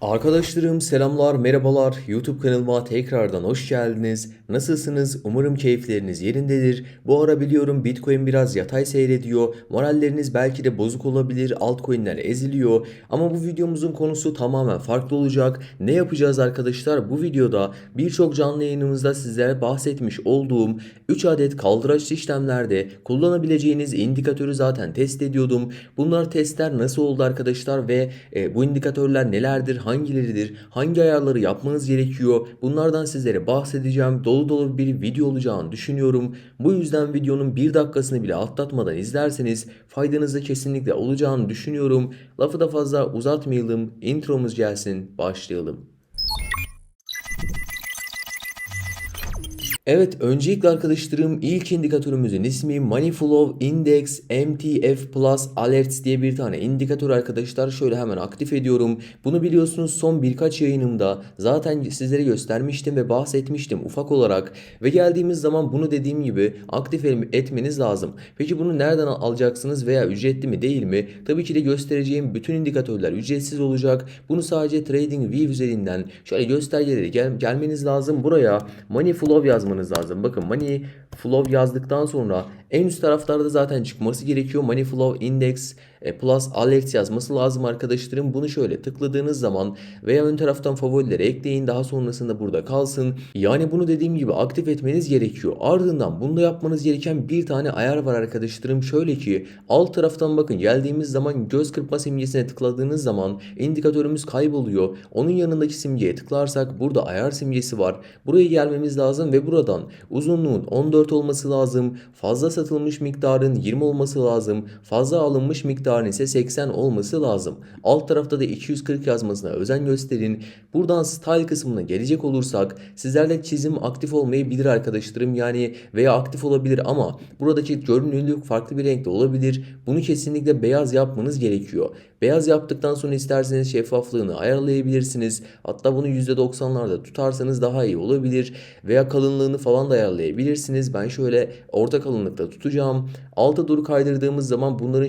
Arkadaşlarım selamlar, merhabalar. YouTube kanalıma tekrardan hoş geldiniz. Nasılsınız? Umarım keyifleriniz yerindedir. Bu ara biliyorum Bitcoin biraz yatay seyrediyor. Moralleriniz belki de bozuk olabilir. Altcoin'ler eziliyor. Ama bu videomuzun konusu tamamen farklı olacak. Ne yapacağız arkadaşlar? Bu videoda birçok canlı yayınımızda sizlere bahsetmiş olduğum 3 adet kaldıraçlı işlemlerde kullanabileceğiniz indikatörü zaten test ediyordum. Bunlar testler nasıl oldu arkadaşlar ve e, bu indikatörler nelerdir? Hangileridir, hangi ayarları yapmanız gerekiyor bunlardan sizlere bahsedeceğim. Dolu dolu bir video olacağını düşünüyorum. Bu yüzden videonun bir dakikasını bile atlatmadan izlerseniz faydanıza kesinlikle olacağını düşünüyorum. Lafı da fazla uzatmayalım, intromuz gelsin, başlayalım. Evet öncelikle arkadaşlarım ilk indikatörümüzün ismi Moneyflow Index MTF Plus Alerts diye bir tane indikatör arkadaşlar. Şöyle hemen aktif ediyorum. Bunu biliyorsunuz son birkaç yayınımda zaten sizlere göstermiştim ve bahsetmiştim ufak olarak. Ve geldiğimiz zaman bunu dediğim gibi aktif etmeniz lazım. Peki bunu nereden alacaksınız veya ücretli mi değil mi? Tabii ki de göstereceğim bütün indikatörler ücretsiz olacak. Bunu sadece TradingView üzerinden şöyle göstergeleri gel gelmeniz lazım. Buraya Moneyflow yazmanız lazım. Bakın Money Flow yazdıktan sonra en üst taraflarda zaten çıkması gerekiyor. Money Flow Index e, Plus Alert yazması lazım arkadaşlarım. Bunu şöyle tıkladığınız zaman veya ön taraftan favorileri ekleyin. Daha sonrasında burada kalsın. Yani bunu dediğim gibi aktif etmeniz gerekiyor. Ardından bunda yapmanız gereken bir tane ayar var arkadaşlarım. Şöyle ki alt taraftan bakın geldiğimiz zaman göz kırpma simgesine tıkladığınız zaman indikatörümüz kayboluyor. Onun yanındaki simgeye tıklarsak burada ayar simgesi var. Buraya gelmemiz lazım ve buradan uzunluğun 14 olması lazım. Fazla satılmış miktarın 20 olması lazım. Fazla alınmış miktarın ise 80 olması lazım. Alt tarafta da 240 yazmasına özen gösterin. Buradan style kısmına gelecek olursak sizlerde çizim aktif olmayabilir arkadaşlarım. Yani veya aktif olabilir ama buradaki görünürlük farklı bir renkte olabilir. Bunu kesinlikle beyaz yapmanız gerekiyor. Beyaz yaptıktan sonra isterseniz şeffaflığını ayarlayabilirsiniz. Hatta bunu %90'larda tutarsanız daha iyi olabilir. Veya kalınlığını falan da ayarlayabilirsiniz. Ben şöyle orta kalınlıkta tutacağım. Alta doğru kaydırdığımız zaman bunların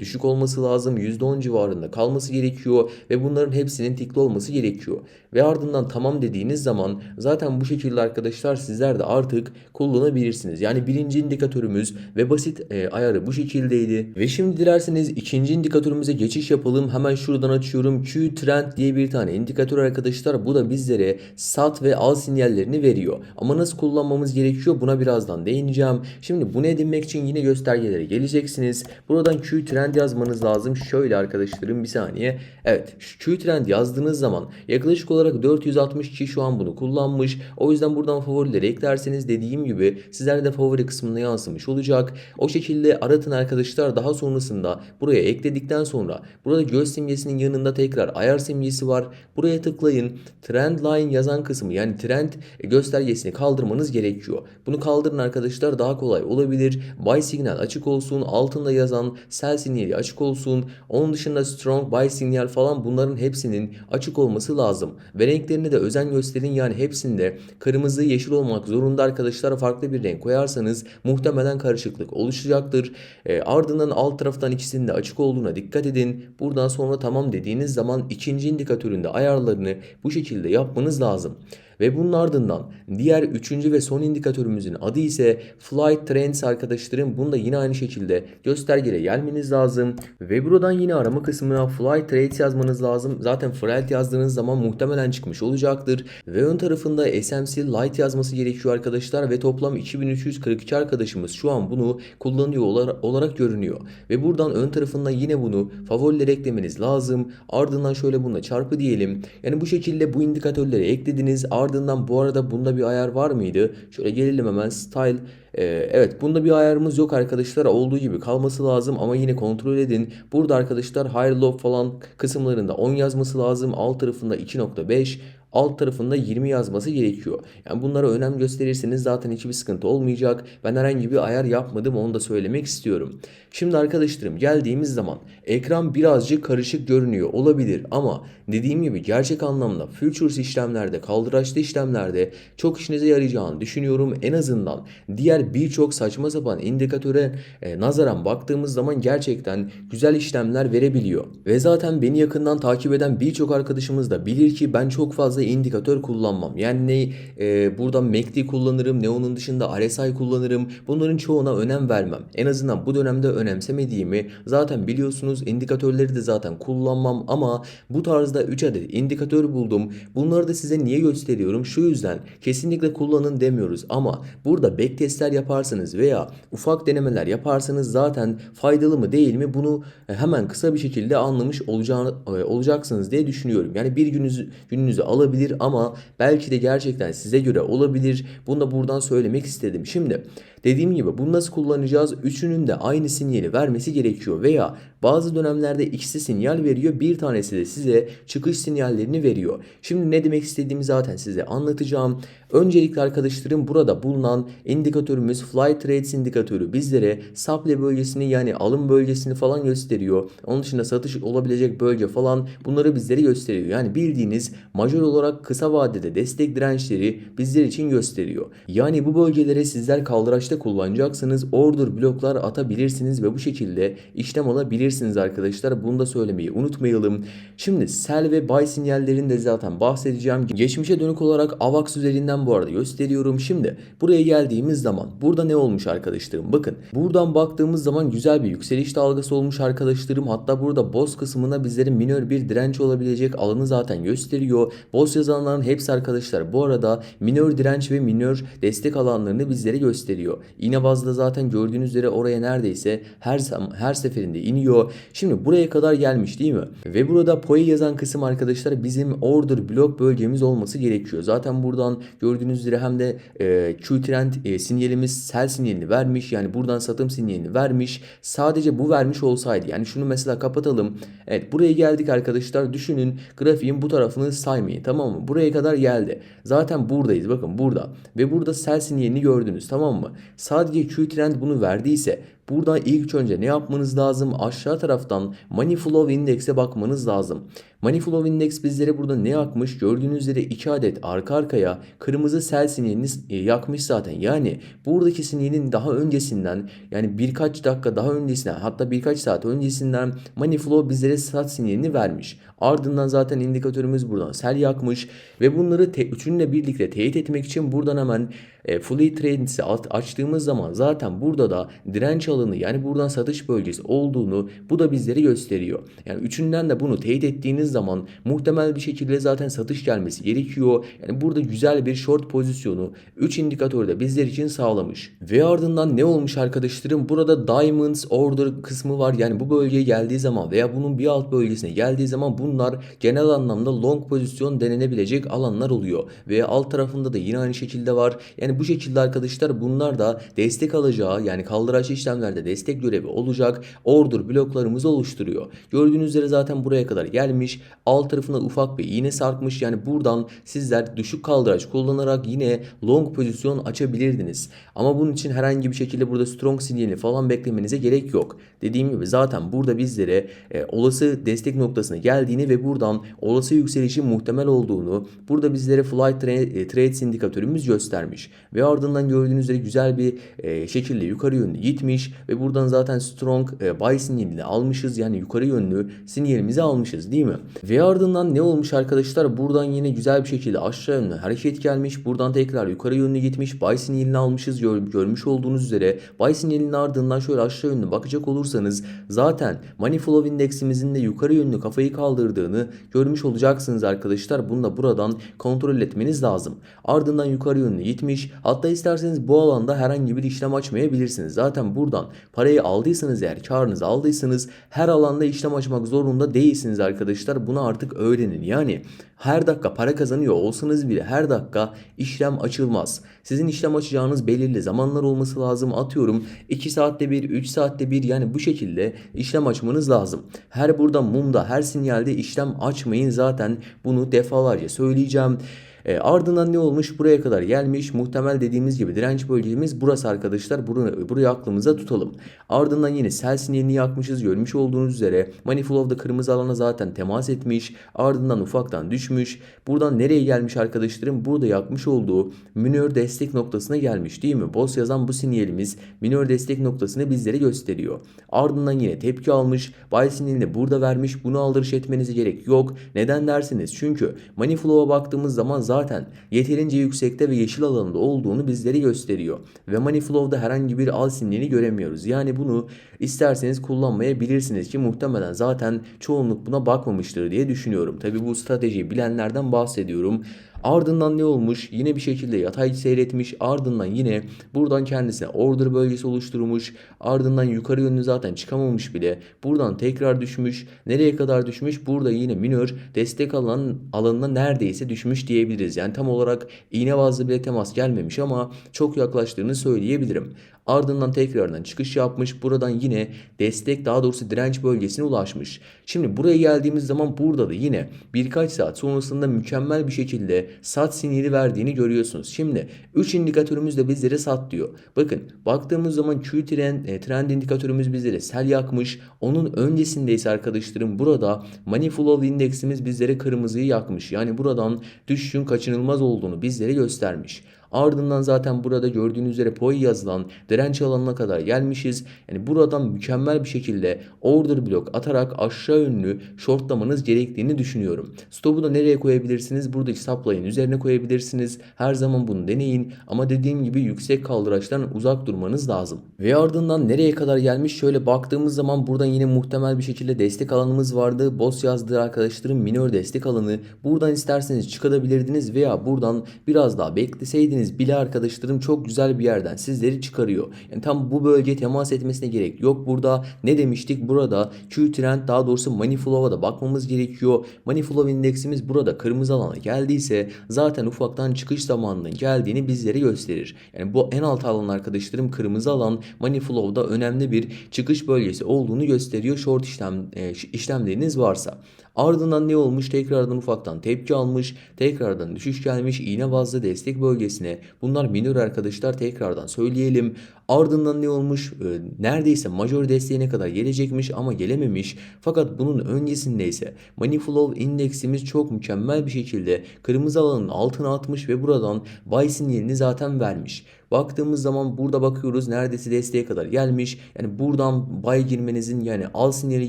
düşük olması lazım. %10 civarında kalması gerekiyor. Ve bunların hepsinin tikli olması gerekiyor. Ve ardından tamam dediğiniz zaman zaten bu şekilde arkadaşlar sizler de artık kullanabilirsiniz. Yani birinci indikatörümüz ve basit e, ayarı bu şekildeydi. Ve şimdi dilerseniz ikinci indikatörümüze geçiş yapalım. Hemen şuradan açıyorum. Q Trend diye bir tane indikatör arkadaşlar. Bu da bizlere sat ve al sinyallerini veriyor. Ama nasıl kullanmamız gerekiyor buna birazdan değineceğim. Şimdi bunu edinmek için yine göstergelere geleceksiniz. Buradan Q Trend yazmanız lazım. Şöyle arkadaşlarım bir saniye. Evet Q Trend yazdığınız zaman yaklaşık olarak 460 kişi şu an bunu kullanmış. O yüzden buradan favorileri eklerseniz dediğim gibi sizler de favori kısmına yansımış olacak. O şekilde aratın arkadaşlar daha sonrasında buraya ekledikten sonra burada göz simgesinin yanında tekrar ayar simgesi var. Buraya tıklayın. Trend line yazan kısmı yani trend göstergesini kaldırmanız gerekiyor. Bunu kaldırın arkadaşlar daha kolay olabilir. Buy signal açık olsun. Altında yazan sell sinyali açık olsun. Onun dışında strong buy signal falan bunların hepsinin açık olması lazım. Ve renklerine de özen gösterin yani hepsinde kırmızı yeşil olmak zorunda arkadaşlar farklı bir renk koyarsanız muhtemelen karışıklık oluşacaktır. E, ardından alt taraftan ikisinin de açık olduğuna dikkat edin. Buradan sonra tamam dediğiniz zaman ikinci indikatöründe ayarlarını bu şekilde yapmanız lazım. Ve bunun ardından diğer üçüncü ve son indikatörümüzün adı ise Flight Trends arkadaşlarım. Bunu da yine aynı şekilde göstergele gelmeniz lazım. Ve buradan yine arama kısmına Flight Trades yazmanız lazım. Zaten Flight yazdığınız zaman muhtemelen çıkmış olacaktır. Ve ön tarafında SMC Light yazması gerekiyor arkadaşlar. Ve toplam 2342 arkadaşımız şu an bunu kullanıyor olarak görünüyor. Ve buradan ön tarafında yine bunu favorilere eklemeniz lazım. Ardından şöyle bununla çarpı diyelim. Yani bu şekilde bu indikatörleri eklediniz. Ardından bu arada bunda bir ayar var mıydı? Şöyle gelelim hemen style. Ee, evet bunda bir ayarımız yok arkadaşlar. Olduğu gibi kalması lazım ama yine kontrol edin. Burada arkadaşlar high low falan kısımlarında 10 yazması lazım. Alt tarafında 2.5 alt tarafında 20 yazması gerekiyor. Yani bunlara önem gösterirseniz zaten hiçbir sıkıntı olmayacak. Ben herhangi bir ayar yapmadım onu da söylemek istiyorum. Şimdi arkadaşlarım geldiğimiz zaman ekran birazcık karışık görünüyor olabilir ama dediğim gibi gerçek anlamda futures işlemlerde, kaldıraçlı işlemlerde çok işinize yarayacağını düşünüyorum. En azından diğer birçok saçma sapan indikatöre e, nazaran baktığımız zaman gerçekten güzel işlemler verebiliyor. Ve zaten beni yakından takip eden birçok arkadaşımız da bilir ki ben çok fazla indikatör kullanmam. Yani ne e, buradan MACD kullanırım ne onun dışında RSI kullanırım. Bunların çoğuna önem vermem. En azından bu dönemde önemsemediğimi zaten biliyorsunuz indikatörleri de zaten kullanmam ama bu tarzda 3 adet indikatör buldum. Bunları da size niye gösteriyorum? Şu yüzden kesinlikle kullanın demiyoruz ama burada backtestler yaparsanız veya ufak denemeler yaparsanız zaten faydalı mı değil mi bunu hemen kısa bir şekilde anlamış olacağını, e, olacaksınız diye düşünüyorum. Yani bir gününüzü, gününüzü alabilir ama belki de gerçekten size göre olabilir. Bunu da buradan söylemek istedim. Şimdi dediğim gibi bunu nasıl kullanacağız? Üçünün de aynı sinyali vermesi gerekiyor veya bazı dönemlerde ikisi sinyal veriyor. Bir tanesi de size çıkış sinyallerini veriyor. Şimdi ne demek istediğimi zaten size anlatacağım. Öncelikle arkadaşlarım burada bulunan indikatörümüz Fly Trades indikatörü bizlere supply bölgesini yani alım bölgesini falan gösteriyor. Onun dışında satış olabilecek bölge falan bunları bizlere gösteriyor. Yani bildiğiniz majör olarak kısa vadede destek dirençleri bizler için gösteriyor. Yani bu bölgelere sizler kaldıraçta kullanacaksınız. Order bloklar atabilirsiniz ve bu şekilde işlem alabilirsiniz arkadaşlar. Bunu da söylemeyi unutmayalım. Şimdi sell ve buy sinyallerini de zaten bahsedeceğim. Geçmişe dönük olarak AVAX üzerinden bu arada gösteriyorum. Şimdi buraya geldiğimiz zaman burada ne olmuş arkadaşlarım? Bakın buradan baktığımız zaman güzel bir yükseliş dalgası olmuş arkadaşlarım. Hatta burada boz kısmına bizlerin minör bir direnç olabilecek alanı zaten gösteriyor. Boz yazanların hepsi arkadaşlar bu arada minör direnç ve minör destek alanlarını bizlere gösteriyor. İğne bazda zaten gördüğünüz üzere oraya neredeyse her her seferinde iniyor. Şimdi buraya kadar gelmiş değil mi? Ve burada POE yazan kısım arkadaşlar bizim order blok bölgemiz olması gerekiyor. Zaten buradan gördüğünüz üzere hem de e, Q-trend e, sinyalimiz sell sinyalini vermiş. Yani buradan satım sinyalini vermiş. Sadece bu vermiş olsaydı yani şunu mesela kapatalım. Evet buraya geldik arkadaşlar. Düşünün grafiğin bu tarafını saymayın tamam mı? Buraya kadar geldi. Zaten buradayız bakın burada. Ve burada sell sinyalini gördünüz tamam mı? Sadece Q-trend bunu verdiyse Burada ilk önce ne yapmanız lazım? Aşağı taraftan Money Flow Index'e bakmanız lazım. Money Flow Index bizlere burada ne yakmış? Gördüğünüz üzere 2 adet arka arkaya kırmızı sell sinyalini e, yakmış zaten. Yani buradaki sinyalin daha öncesinden yani birkaç dakika daha öncesinden hatta birkaç saat öncesinden Money Flow bizlere sat sinyalini vermiş. Ardından zaten indikatörümüz buradan sell yakmış ve bunları te- üçünle birlikte teyit etmek için buradan hemen e, Fully Trades'i açtığımız zaman zaten burada da direnç alanı yani buradan satış bölgesi olduğunu bu da bizlere gösteriyor. Yani üçünden de bunu teyit ettiğiniz zaman muhtemel bir şekilde zaten satış gelmesi gerekiyor. Yani burada güzel bir short pozisyonu 3 indikatörde bizler için sağlamış. Ve ardından ne olmuş arkadaşlarım? Burada Diamonds Order kısmı var. Yani bu bölgeye geldiği zaman veya bunun bir alt bölgesine geldiği zaman bunlar genel anlamda long pozisyon denenebilecek alanlar oluyor. Ve alt tarafında da yine aynı şekilde var. Yani bu şekilde arkadaşlar bunlar da destek alacağı yani kaldıraç işlemlerde destek görevi olacak order bloklarımızı oluşturuyor. Gördüğünüz üzere zaten buraya kadar gelmiş. Alt tarafına ufak bir iğne sarkmış. Yani buradan sizler düşük kaldıraç kullanarak yine long pozisyon açabilirdiniz. Ama bunun için herhangi bir şekilde burada strong sinyali falan beklemenize gerek yok. Dediğim gibi zaten burada bizlere e, olası destek noktasına geldiğini ve buradan olası yükselişin muhtemel olduğunu burada bizlere flight tra- trades indikatörümüz göstermiş. Ve ardından gördüğünüz üzere güzel bir e, şekilde yukarı yönlü gitmiş ve buradan zaten strong e, buy sinyalini almışız. Yani yukarı yönlü sinyalimizi almışız değil mi? Ve ardından ne olmuş arkadaşlar? Buradan yine güzel bir şekilde aşağı yönlü hareket gelmiş. Buradan tekrar yukarı yönlü gitmiş. Buy sinyalini almışız. Gör, görmüş olduğunuz üzere buy sinyalinin ardından şöyle aşağı yönlü bakacak olursanız zaten Money Flow indeksimizin de yukarı yönlü kafayı kaldırdığını görmüş olacaksınız arkadaşlar. Bunu da buradan kontrol etmeniz lazım. Ardından yukarı yönlü gitmiş. Hatta isterseniz bu alanda herhangi bir işlem açmayabilirsiniz. Zaten buradan parayı aldıysanız eğer karınızı aldıysanız her alanda işlem açmak zorunda değilsiniz arkadaşlar. Bunu artık öğrenin. Yani her dakika para kazanıyor olsanız bile her dakika işlem açılmaz. Sizin işlem açacağınız belirli zamanlar olması lazım. Atıyorum 2 saatte bir, 3 saatte bir yani bu şekilde işlem açmanız lazım. Her burada mumda, her sinyalde işlem açmayın zaten bunu defalarca söyleyeceğim. E, ardından ne olmuş? Buraya kadar gelmiş. Muhtemel dediğimiz gibi direnç bölgemiz burası arkadaşlar. Burayı, burayı aklımıza tutalım. Ardından yine sell sinyalini yakmışız. Görmüş olduğunuz üzere money flow'da kırmızı alana zaten temas etmiş. Ardından ufaktan düşmüş. Buradan nereye gelmiş arkadaşlarım? Burada yakmış olduğu minör destek noktasına gelmiş değil mi? Boss yazan bu sinyalimiz minör destek noktasını bizlere gösteriyor. Ardından yine tepki almış. Buy sinyalini burada vermiş. Bunu aldırış etmenize gerek yok. Neden dersiniz? Çünkü money flow'a baktığımız zaman zaten zaten yeterince yüksekte ve yeşil alanında olduğunu bizlere gösteriyor. Ve money flow'da herhangi bir al sinyali göremiyoruz. Yani bunu isterseniz kullanmayabilirsiniz ki muhtemelen zaten çoğunluk buna bakmamıştır diye düşünüyorum. Tabi bu stratejiyi bilenlerden bahsediyorum. Ardından ne olmuş? Yine bir şekilde yatay seyretmiş. Ardından yine buradan kendisine order bölgesi oluşturmuş. Ardından yukarı yönlü zaten çıkamamış bile. Buradan tekrar düşmüş. Nereye kadar düşmüş? Burada yine minör destek alan alanına neredeyse düşmüş diyebiliriz. Yani tam olarak iğne bazlı bile temas gelmemiş ama çok yaklaştığını söyleyebilirim. Ardından tekrardan çıkış yapmış. Buradan yine destek daha doğrusu direnç bölgesine ulaşmış. Şimdi buraya geldiğimiz zaman burada da yine birkaç saat sonrasında mükemmel bir şekilde sat sinyali verdiğini görüyorsunuz. Şimdi 3 indikatörümüz de bizlere sat diyor. Bakın baktığımız zaman Q trend, e, trend indikatörümüz bizlere sel yakmış. Onun öncesinde ise arkadaşlarım burada money flow indeksimiz bizlere kırmızıyı yakmış. Yani buradan düşüşün kaçınılmaz olduğunu bizlere göstermiş. Ardından zaten burada gördüğünüz üzere POI yazılan direnç alanına kadar gelmişiz. Yani buradan mükemmel bir şekilde order blok atarak aşağı yönlü shortlamanız gerektiğini düşünüyorum. Stopu da nereye koyabilirsiniz? Buradaki supply'ın üzerine koyabilirsiniz. Her zaman bunu deneyin. Ama dediğim gibi yüksek kaldıraçtan uzak durmanız lazım. Ve ardından nereye kadar gelmiş? Şöyle baktığımız zaman buradan yine muhtemel bir şekilde destek alanımız vardı. Boss yazdığı arkadaşların minor destek alanı. Buradan isterseniz çıkabilirdiniz veya buradan biraz daha bekleseydiniz dediğiniz bile arkadaşlarım çok güzel bir yerden sizleri çıkarıyor. Yani tam bu bölge temas etmesine gerek yok. Burada ne demiştik? Burada Q trend daha doğrusu money da bakmamız gerekiyor. Money indeksimiz burada kırmızı alana geldiyse zaten ufaktan çıkış zamanının geldiğini bizlere gösterir. Yani bu en alt alan arkadaşlarım kırmızı alan money flow'da önemli bir çıkış bölgesi olduğunu gösteriyor short işlem e, işlemleriniz varsa. Ardından ne olmuş? Tekrardan ufaktan tepki almış. Tekrardan düşüş gelmiş. iğne bazlı destek bölgesine. Bunlar minor arkadaşlar tekrardan söyleyelim. Ardından ne olmuş? Ee, neredeyse major desteğine kadar gelecekmiş ama gelememiş. Fakat bunun öncesinde ise Money Flow indeksimiz çok mükemmel bir şekilde kırmızı alanın altına atmış ve buradan buy sinyalini zaten vermiş. Baktığımız zaman burada bakıyoruz neredeyse desteğe kadar gelmiş. Yani buradan buy girmenizin yani al sinyali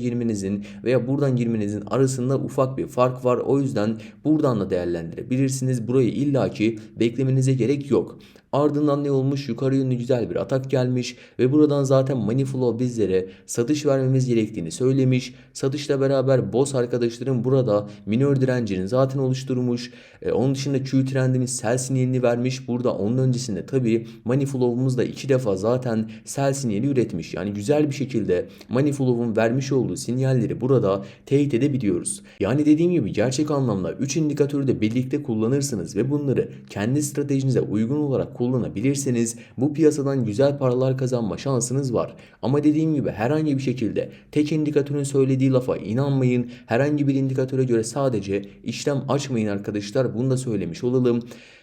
girmenizin veya buradan girmenizin arasında ufak bir fark var. O yüzden buradan da değerlendirebilirsiniz. Burayı illaki beklemenize gerek yok. Ardından ne olmuş? Yukarı yönlü güzel bir atak gelmiş ve buradan zaten Money Flow bizlere satış vermemiz gerektiğini söylemiş. Satışla beraber boss arkadaşlarım burada minor direncini zaten oluşturmuş. E, onun dışında Q trendimiz sell sinyalini vermiş. Burada onun öncesinde tabi Money Flow'umuz da iki defa zaten sell sinyali üretmiş. Yani güzel bir şekilde Money Flow'un vermiş olduğu sinyalleri burada teyit edebiliyoruz. Yani dediğim gibi gerçek anlamda 3 indikatörü de birlikte kullanırsınız ve bunları kendi stratejinize uygun olarak kullanabilirseniz bu piyasadan güzel paralar kazanma şansınız var. Ama dediğim gibi herhangi bir şekilde tek indikatörün söylediği lafa inanmayın. Herhangi bir indikatöre göre sadece işlem açmayın arkadaşlar. Bunu da söylemiş olalım.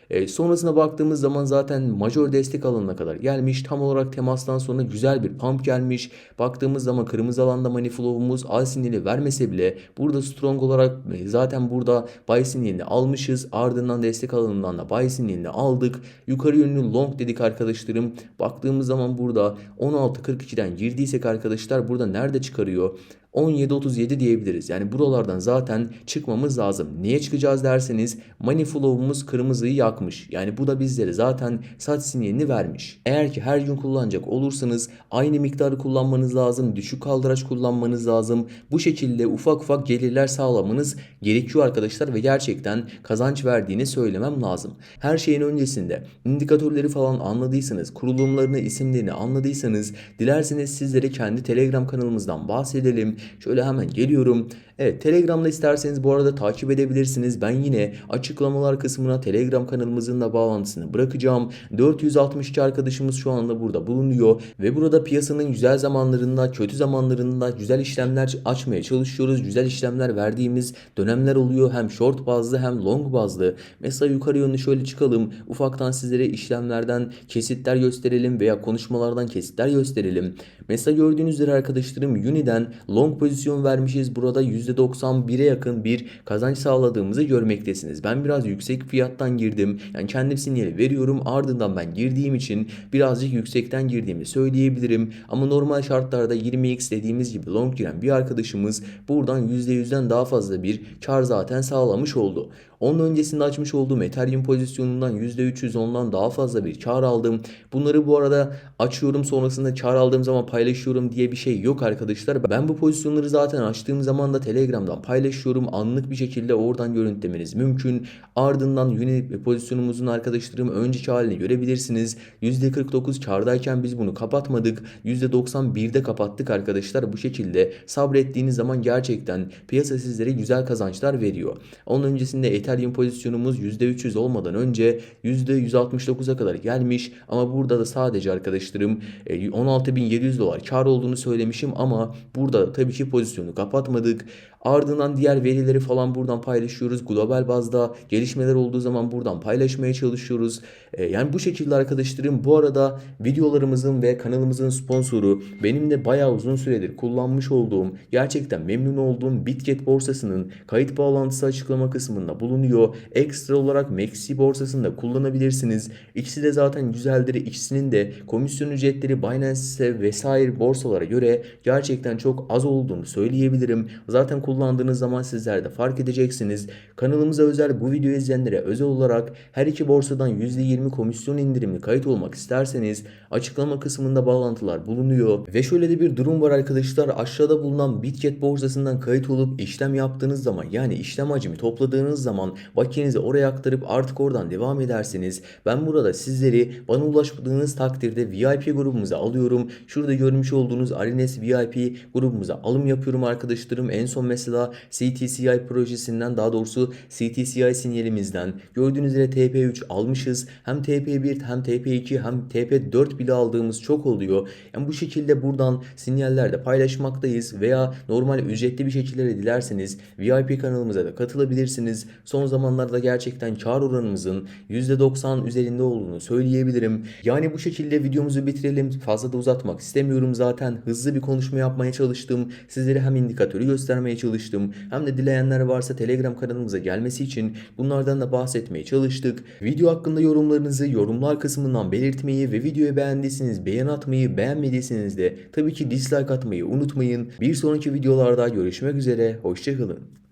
E, sonrasına baktığımız zaman zaten major destek alanına kadar gelmiş. Tam olarak temastan sonra güzel bir pump gelmiş. Baktığımız zaman kırmızı alanda money flow'umuz al sinyali vermese bile burada strong olarak e, zaten burada buy sinyalini almışız. Ardından destek alanından da buy sinyalini aldık. Yukarı yönlü long dedik arkadaşlarım. Baktığımız zaman burada 16.42'den girdiysek arkadaşlar burada nerede çıkarıyor? 17.37 diyebiliriz. Yani buralardan zaten çıkmamız lazım. Niye çıkacağız derseniz money flow'umuz kırmızıyı yakmış. Yani bu da bizlere zaten saç sinyalini vermiş. Eğer ki her gün kullanacak olursanız aynı miktarı kullanmanız lazım. Düşük kaldıraç kullanmanız lazım. Bu şekilde ufak ufak gelirler sağlamanız gerekiyor arkadaşlar ve gerçekten kazanç verdiğini söylemem lazım. Her şeyin öncesinde indikatörleri falan anladıysanız, kurulumlarını, isimlerini anladıysanız dilerseniz sizlere kendi Telegram kanalımızdan bahsedelim. Şöyle hemen geliyorum. Evet Telegram'da isterseniz bu arada takip edebilirsiniz. Ben yine açıklamalar kısmına Telegram kanalımızın da bağlantısını bırakacağım. 462 arkadaşımız şu anda burada bulunuyor ve burada piyasanın güzel zamanlarında, kötü zamanlarında güzel işlemler açmaya çalışıyoruz. Güzel işlemler verdiğimiz dönemler oluyor. Hem short bazlı hem long bazlı. Mesela yukarı yönlü şöyle çıkalım. Ufaktan sizlere işlemlerden kesitler gösterelim veya konuşmalardan kesitler gösterelim. Mesela gördüğünüz üzere arkadaşlarım Uni'den long pozisyon vermişiz. Burada %91'e yakın bir kazanç sağladığımızı görmektesiniz. Ben biraz yüksek fiyattan girdim. Yani kendim sinyali veriyorum. Ardından ben girdiğim için birazcık yüksekten girdiğimi söyleyebilirim. Ama normal şartlarda 20x dediğimiz gibi long giren bir arkadaşımız buradan %100'den daha fazla bir kar zaten sağlamış oldu. Onun öncesinde açmış olduğum Ethereum pozisyonundan %300 ondan daha fazla bir kar aldım. Bunları bu arada açıyorum sonrasında kar aldığım zaman paylaşıyorum diye bir şey yok arkadaşlar. Ben bu pozisyonları zaten açtığım zaman da Telegram'dan paylaşıyorum. Anlık bir şekilde oradan görüntülemeniz mümkün. Ardından Uni pozisyonumuzun arkadaşlarım önceki halini görebilirsiniz. %49 kardayken biz bunu kapatmadık. %91'de kapattık arkadaşlar. Bu şekilde sabrettiğiniz zaman gerçekten piyasa sizlere güzel kazançlar veriyor. Onun öncesinde Ethereum pozisyonumuz %300 olmadan önce %169'a kadar gelmiş ama burada da sadece arkadaşlarım e, 16.700 dolar kar olduğunu söylemişim ama burada tabii ki pozisyonu kapatmadık. Ardından diğer verileri falan buradan paylaşıyoruz. Global bazda gelişmeler olduğu zaman buradan paylaşmaya çalışıyoruz. E, yani bu şekilde arkadaşlarım bu arada videolarımızın ve kanalımızın sponsoru benim de bayağı uzun süredir kullanmış olduğum gerçekten memnun olduğum Bitget borsasının kayıt bağlantısı açıklama kısmında bulunuyor. Ekstra olarak Maxi borsasında kullanabilirsiniz. İkisi de zaten güzeldir. İkisinin de komisyon ücretleri Binance'e vesaire borsalara göre gerçekten çok az olduğunu söyleyebilirim. Zaten kullandığınız zaman sizler de fark edeceksiniz. Kanalımıza özel bu videoyu izleyenlere özel olarak her iki borsadan %20 komisyon indirimli kayıt olmak isterseniz açıklama kısmında bağlantılar bulunuyor. Ve şöyle de bir durum var arkadaşlar. Aşağıda bulunan Bitget borsasından kayıt olup işlem yaptığınız zaman yani işlem hacmi topladığınız zaman bakiyenizi oraya aktarıp artık oradan devam ederseniz ben burada sizleri bana ulaşmadığınız takdirde VIP grubumuza alıyorum. Şurada görmüş olduğunuz Arines VIP grubumuza alım yapıyorum arkadaşlarım. En son mesela CTCI projesinden daha doğrusu CTCI sinyalimizden gördüğünüz üzere TP3 almışız. Hem TP1 hem TP2 hem TP4 bile aldığımız çok oluyor. Yani bu şekilde buradan sinyallerde paylaşmaktayız veya normal ücretli bir şekilde de dilerseniz VIP kanalımıza da katılabilirsiniz. Son zamanlarda gerçekten kar oranımızın %90 üzerinde olduğunu söyleyebilirim. Yani bu şekilde videomuzu bitirelim. Fazla da uzatmak istemiyorum zaten. Hızlı bir konuşma yapmaya çalıştım. Sizlere hem indikatörü göstermeye çalıştım. Hem de dileyenler varsa Telegram kanalımıza gelmesi için bunlardan da bahsetmeye çalıştık. Video hakkında yorumlarınızı yorumlar kısmından belirtmeyi ve videoyu beğendiyseniz beğen atmayı, beğenmediyseniz de tabii ki dislike atmayı unutmayın. Bir sonraki videolarda görüşmek üzere. Hoşçakalın.